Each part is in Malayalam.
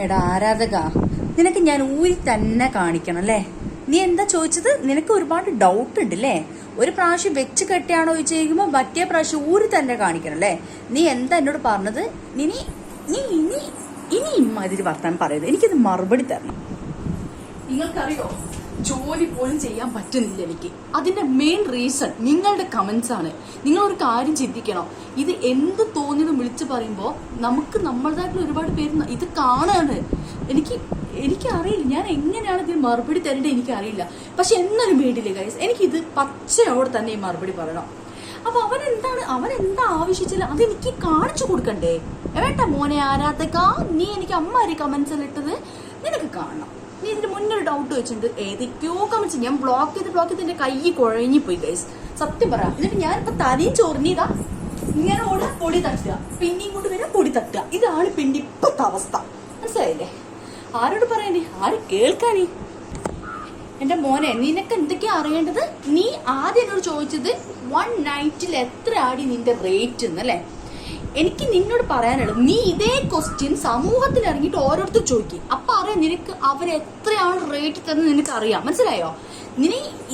എടാ ആരാധക? നിനക്ക് ഞാൻ ഊരി തന്നെ കാണിക്കണം അല്ലേ? നീ എന്താ ചോദിച്ചത്? നിനക്ക് ഒരുപാട് ഡൗട്ട് ഉണ്ട് അല്ലേ? ഒരു പ്രാവശ്യം വെച്ച് കെട്ടിയാണോ ചോദിച്ചു കഴിയുമ്പോൾ മറ്റേ പ്രാവശ്യം ഊരി തന്നെ കാണിക്കണം അല്ലേ? നീ എന്താ എന്നോട് പറഞ്ഞത്? ഇനി നീ ഇനി ഇനി ഇമ്മാതിരി വർത്താൻ പറയുന്നത് എനിക്കത് മറുപടി തരണം. നിങ്ങൾക്കറിയോ? ജോലി പോലും ചെയ്യാൻ പറ്റുന്നില്ല എനിക്ക്. അതിന്റെ മെയിൻ റീസൺ നിങ്ങളുടെ കമന്റ്സ് ആണ്. നിങ്ങൾ ഒരു കാര്യം ചിന്തിക്കണം. ഇത് എന്ത് തോന്നിയത് വിളിച്ചു പറയുമ്പോൾ നമുക്ക് നമ്മളതായിട്ടുള്ള ഒരുപാട് പേര് ഇത് കാണാണ്. എനിക്ക് എനിക്കറിയില്ല. ഞാൻ എങ്ങനെയാണ് ഇതിന് മറുപടി തരേണ്ടത് എനിക്കറിയില്ല. പക്ഷെ എന്നാലും വേണ്ടിയില്ല ഗൈസ് എനിക്കിത് പച്ചയോടെ തന്നെ ഈ മറുപടി പറയണം. അപ്പൊ അവൻ എന്താണ് അവൻ എന്താ ആവശ്യിച്ചില്ല അത് എനിക്ക് കാണിച്ചു കൊടുക്കണ്ടേ? വേണ്ട മോനെ ആരാധക നീ എനിക്ക് അമ്മ അമ്മാരി കമന്റ്സ് ഇട്ടത് നിനക്ക് കാണണം. നീ ഇതിന്റെ മുന്നേ ഒരു ഡൗട്ട് വെച്ചിട്ടുണ്ട് ഏതൊക്കെയോ കമന്റ്സ് ഞാൻ ബ്ലോക്ക് ചെയ്ത് ബ്ലോക്ക് ചെയ്ത് എന്റെ കൈ കുഴഞ്ഞു പോയി ഗൈസ് സത്യം പറ. എന്നിട്ട് ഞാനിപ്പോ തലയും ചൊറിഞ്ഞതാ ഇങ്ങനെ ഓട് പൊടി തട്ടുക. പിന്നെയും കൊണ്ട് വരാൻ പൊടി തട്ടുക. ഇതാണ് പിന്നെ ഇപ്പത്തെ അവസ്ഥ. മനസ്സിലായില്ലേ? ആരോട് പറയാനേ ആര് കേൾക്കാനേ? എന്റെ മോനെ നിനക്ക് എന്തൊക്കെയാ അറിയേണ്ടത്? നീ ആദ്യം എന്നോട് ചോദിച്ചത് വൺ നൈറ്റിൽ എത്ര ആടി നിന്റെ റേറ്റ് എന്നല്ലേ എനിക്ക് നിന്നോട് പറയാനുള്ളത് നീ ഇതേ ക്വസ്റ്റ്യൻ സമൂഹത്തിൽ ഇറങ്ങിയിട്ട് ഓരോരുത്തർ ചോദിക്കും. അപ്പൊ അറിയാം നിനക്ക് അവർ എത്രയാണ് റേറ്റ് തന്നെ നിനക്ക് അറിയാം മനസ്സിലായോ? നീ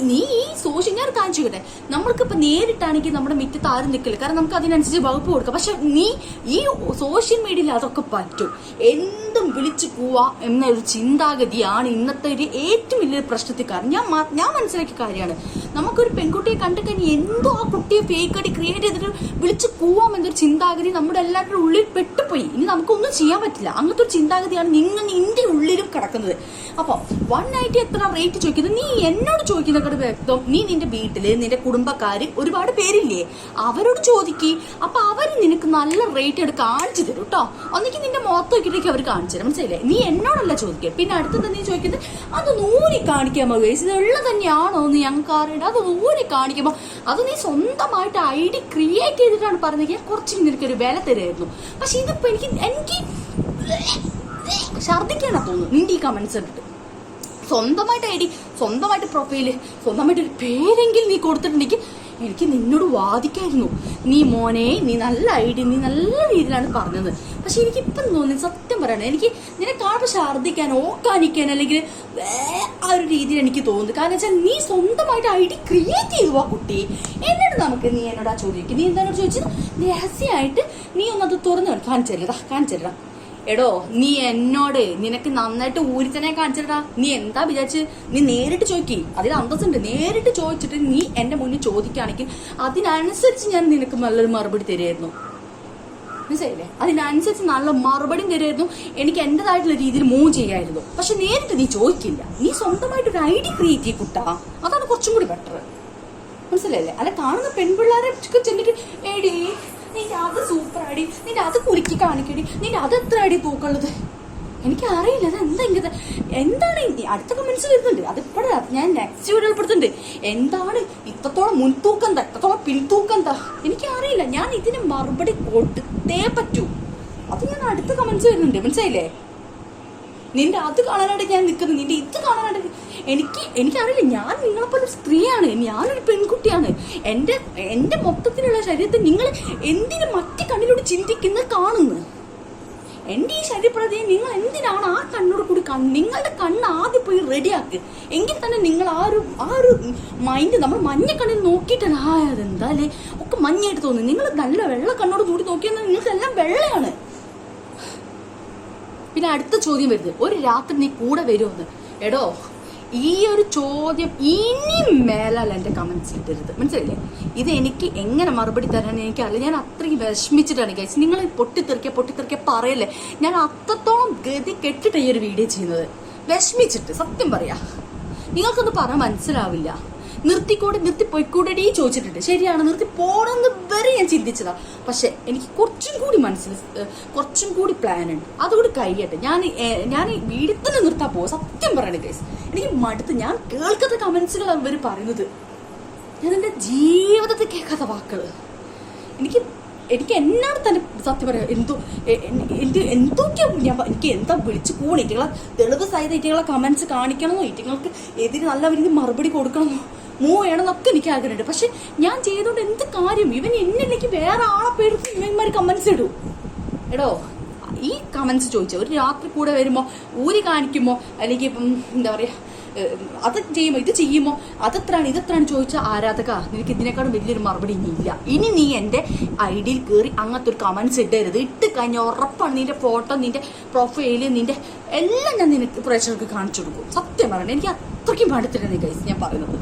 നീ ഈ സോഷ്യൽ ഞാൻ കാണിച്ചു കിട്ടെ നമ്മൾക്കിപ്പോ നേരിട്ടാണെങ്കിൽ നമ്മുടെ മിറ്റത്ത് ആരും നിൽക്കില്ല കാരണം നമുക്ക് അതിനനുസരിച്ച് വകുപ്പ് കൊടുക്കാം. പക്ഷെ നീ ഈ സോഷ്യൽ മീഡിയയിൽ അതൊക്കെ പറ്റും. എന്തും വിളിച്ചു പോവാ എന്നൊരു ചിന്താഗതിയാണ് ഇന്നത്തെ ഒരു ഏറ്റവും വലിയൊരു പ്രശ്നത്തിൽ കാരണം ഞാൻ ഞാൻ മനസ്സിലാക്കിയ കാര്യമാണ്. നമുക്കൊരു പെൺകുട്ടിയെ കണ്ടു കഴിഞ്ഞാൽ എന്തോ ആ കുട്ടിയെ ഫേക്ക് ആയിട്ട് ക്രിയേറ്റ് ചെയ്തിട്ട് വിളിച്ചു പോവാം എന്നൊരു ചിന്താഗതി നമ്മുടെ എല്ലാവരുടെ ഉള്ളിൽ പെട്ടുപോയി. ഇനി നമുക്കൊന്നും ചെയ്യാൻ പറ്റില്ല. അങ്ങനത്തെ ഒരു ചിന്താഗതിയാണ് നിങ്ങൾ നിന്റെ ഉള്ളിലും കിടക്കുന്നത്. അപ്പൊ വൺ നയന്റി എത്ര റേറ്റ് ചോദിക്കുന്നത്? നീ എന്നോട് ചോദിക്കുന്ന വ്യക്തം. നീ നിന്റെ വീട്ടിൽ നിന്റെ കുടുംബക്കാര് ഒരുപാട് പേരില്ലേ? അവരോട് ചോദിക്കേ. അപ്പൊ അവർ നിനക്ക് നല്ല റേറ്റ് എടുത്ത് കാണിച്ചു തരും കേട്ടോ ഒന്നിക്ക് നിന്റെ മുഖത്ത് നോക്കിയിട്ടേക്ക് അവർ കാണിച്ചു തരും. മനസ്സിലായില്ലേ? നീ എന്നോടല്ല ചോദിക്കുക. പിന്നെ അടുത്തത് നീ ചോദിക്കുന്നത്? അത് നൂരി കാണിക്കാമോ ഗൈസ് ഇത് ഉള്ളത് തന്നെയാണോ എന്ന് ഞങ്ങൾക്ക് അറിയണ്ട അത് നൂരി കാണിക്കുമ്പോ അത് നീ സ്വന്തമായിട്ട് ഐ ഡി ക്രിയേറ്റ് ചെയ്തിട്ടാണ് പറഞ്ഞെങ്കിൽ കുറച്ച് നിനക്കൊരു വില തരുമായിരുന്നു പക്ഷെ ഇതിപ്പോ എനിക്ക് എനിക്ക് ഛർദിക്കാനാ തോന്നുന്നു നിന്റെ ഈ കമന്റ്സ് കണ്ടിട്ട് സ്വന്തമായിട്ട് ഐ ഡി സ്വന്തമായിട്ട് പ്രൊഫൈൽ സ്വന്തമായിട്ട് ഒരു പേരെങ്കിലും നീ കൊടുത്തിട്ടുണ്ടെങ്കിൽ എനിക്ക് നിന്നോട് വാദിക്കായിരുന്നു. നീ മോനെ നീ നല്ല ഐഡിയ നീ നല്ല രീതിയിലാണ് പറഞ്ഞത്. പക്ഷെ എനിക്ക് ഇപ്പം തോന്നി സത്യം പറയണം എനിക്ക് നിന്നെ കാണുമ്പോൾ ഛർദ്ദിക്കാൻ ഓക്കാനിക്കാൻ അല്ലെങ്കിൽ ആ ഒരു രീതിയിൽ എനിക്ക് തോന്നുന്നു. കാരണം വെച്ചാൽ നീ സ്വന്തമായിട്ട് ഐ ഡി ക്രിയേറ്റ് ചെയ്തു ആ കുട്ടി. എന്നിട്ട് നമുക്ക് നീ എന്നോട് ആ ചോദിക്കും. നീ എന്താണോ ചോദിച്ചത്? രഹസ്യമായിട്ട് നീ ഒന്നത് തുറന്നു കാണിച്ചു തരടാ എടോ നീ എന്നോട് നിനക്ക് നന്നായിട്ട് ഊരിച്ചനെ കാണിച്ചിട്ടാ നീ എന്താ വിചാരിച്ച്? നീ നേരിട്ട് ചോദിക്കി അതിൽ അന്തസ്സുണ്ട്. നേരിട്ട് ചോദിച്ചിട്ട് നീ എന്റെ മുന്നിൽ ചോദിക്കുകയാണെങ്കിൽ അതിനനുസരിച്ച് ഞാൻ നിനക്ക് നല്ലൊരു മറുപടി തരുമായിരുന്നു. മനസ്സിലായില്ലേ? അതിനനുസരിച്ച് നല്ല മറുപടിയും തരുമായിരുന്നു. എനിക്ക് എന്റേതായിട്ടുള്ള രീതിയിൽ മൂവ് ചെയ്യായിരുന്നു. പക്ഷെ നേരിട്ട് നീ ചോദിക്കില്ല. നീ സ്വന്തമായിട്ട് ഒരു ഐഡിയ ക്രിയേറ്റ് ചെയ്യ കുട്ടാ. അതാണ് കുറച്ചും കൂടി ബെറ്റർ മനസ്സിലായില്ലേ? അല്ല കാണുന്ന പെൺപിള്ളേരെ ചെന്നിട്ട് ഏടി നിന്റെ അത് സൂപ്പർ അടി നിന്റെ അത് കുലുക്കി കാണിക്കടി. നിന്റെ അത് എത്ര അടി തൂക്കുള്ളത്? എനിക്ക് അറിയില്ല അത് എന്താ എന്താണ് അടുത്ത കമന്റ്സ് വരുന്നുണ്ട്. അതിപ്പോഴാ ഞാൻ നെക്സ്റ്റ് വീഡിയോ ഉൾപ്പെടുത്തുന്നുണ്ട് എന്താണ് ഇത്രത്തോളം മുൻതൂക്കം എന്താ ഇത്രത്തോളം പിൻതൂക്കം എന്താ എനിക്ക് അറിയില്ല ഞാൻ ഇതിന് മറുപടി കൊടുത്തേ പറ്റൂ. അത് ഞാൻ അടുത്ത കമന്റ്സ് വരുന്നുണ്ട്. മനസ്സിലായില്ലേ? നിന്റെ അത് കാണാനായിട്ട് ഞാൻ നിൽക്കുന്നത് നിന്റെ ഇത് കാണാനായിട്ട് എനിക്ക് എനിക്കറിയില്ല. ഞാൻ നിങ്ങളെപ്പോലെ സ്ത്രീയാണ്. ഞാനൊരു പെൺകുട്ടിയാണ്. എന്റെ എന്റെ മൊത്തത്തിലുള്ള ശരീരത്തെ നിങ്ങൾ എന്തിനു മറ്റു കണ്ണിലൂടെ ചിന്തിക്കുന്ന കാണുന്നു? എന്റെ ഈ ശരീരപ്രതിയെ നിങ്ങൾ എന്തിനാണ് ആ കണ്ണോട് കൂടി കാണുന്നത് നിങ്ങളുടെ കണ്ണ് ആദ്യം പോയി റെഡിയാക്ക് എങ്കിൽ തന്നെ നിങ്ങൾ ആ ഒരു ആ ഒരു മൈൻഡ് നമ്മൾ മഞ്ഞ കണ്ണിൽ നോക്കിയിട്ടാണ്. ആ അതെന്താ അല്ലേ? ഒക്കെ മഞ്ഞായിട്ട് തോന്നുന്നു. നിങ്ങൾ നല്ല വെള്ള കണ്ണോട് കൂടി നോക്കിയാൽ നിങ്ങൾക്ക് എല്ലാം വെള്ളയാണ്. പിന്നെ അടുത്ത ചോദ്യം വരുന്നത് ഒരു രാത്രി നീ കൂടെ വരുമെന്ന്. എടോ ഈ ഒരു ചോദ്യം ഇനി മേലാൽ എന്റെ കമൻസ് ഇട്ടരുത് മനസ്സിലായില്ലേ? ഇത് എനിക്ക് എങ്ങനെ മറുപടി തരാൻ അല്ല ഞാൻ അത്രയും വിഷമിച്ചിട്ടാണ് ഗൈസ് നിങ്ങൾ പൊട്ടിത്തെറിക്കുക പൊട്ടിത്തെറിക്കുക പറയല്ലേ? ഞാൻ അത്രത്തോളം ഗതി കെട്ടിട്ട് ഈ ഒരു വീഡിയോ ചെയ്യുന്നത്. വിഷമിച്ചിട്ട് സത്യം പറയാ. നിങ്ങൾക്കൊന്നും പറയാൻ മനസ്സിലാവില്ല. നിർത്തിക്കൂടെ നിർത്തി പോയിക്കൂടെടി ചോദിച്ചിട്ടുണ്ട്. ശരിയാണ് നിർത്തി പോണെന്ന് വരെ ഞാൻ ചിന്തിച്ചതാ. പക്ഷെ എനിക്ക് കുറച്ചും കൂടി മനസ്സിൽ കുറച്ചും കൂടി പ്ലാൻ ഉണ്ട്. അതുകൂടി കഴിയട്ടെ. ഞാൻ ഞാൻ വീട്ടിൽ തന്നെ നിർത്താൻ പോവാ. സത്യം പറയണേ ഗൈസ് എനിക്ക് മടുത്ത് ഞാൻ കേൾക്കാത്ത കമന്റ്സുകൾ അവർ പറയുന്നത്. ഞാൻ എന്റെ ജീവിതത്തിൽ കേൾക്കാത്ത വാക്കുകൾ എനിക്ക് എനിക്ക് എന്നോട് തന്നെ സത്യം പറയാം എന്തോ എന്റെ എന്തൊക്കെയാ ഞാൻ എനിക്ക് എന്താ വിളിച്ചു പോകണം ഇറ്റങ്ങളെ തെളിവ് സഹിതം ഇറ്റങ്ങളെ കമന്റ്സ് കാണിക്കണമെന്നോ ഇറ്റങ്ങൾക്ക് എതിരെ നല്ല രീതിയിൽ മറുപടി കൊടുക്കണമോ? മൂവ് ചെയ്യണമെന്നൊക്കെ എനിക്ക് ആഗ്രഹമുണ്ട്. പക്ഷെ ഞാൻ ചെയ്തോണ്ട് എന്ത് കാര്യം? ഇവൻ എന്നിലേക്ക് വേറെ ആളെ പേർക്ക് ഇവന്മാർ കമന്റ്സ് ഇടൂ. എടോ ഈ കമന്റ്സ് ചോദിച്ച ഒരു രാത്രി കൂടെ വരുമ്പോ ഊരി കാണിക്കുമോ അല്ലെങ്കിൽ ഇപ്പം എന്താ പറയാ അത് ചെയ്യുമോ ഇത് ചെയ്യുമോ അതത്രാണ് ഇതത്രാണ് ചോദിച്ച ആരാധക നിനക്ക് ഇതിനേക്കാളും വലിയൊരു മറുപടി ഇനി ഇല്ല ഇനി നീ എന്റെ ഐഡിയിൽ കയറി അങ്ങനത്തെ ഒരു കമന്റ്സ് ഇടരുത്. ഇട്ട് കഴിഞ്ഞാൽ ഉറപ്പാണ് നിന്റെ ഫോട്ടോ നിന്റെ പ്രൊഫൈൽ നിന്റെ എല്ലാം ഞാൻ നിനക്ക് പ്രേക്ഷകർക്ക് കാണിച്ചു കൊടുക്കും. സത്യം പറയണേ എനിക്ക് അത്രയ്ക്കും പാടത്തില്ല നീ കൈസ് ഞാൻ പറയുന്നത്.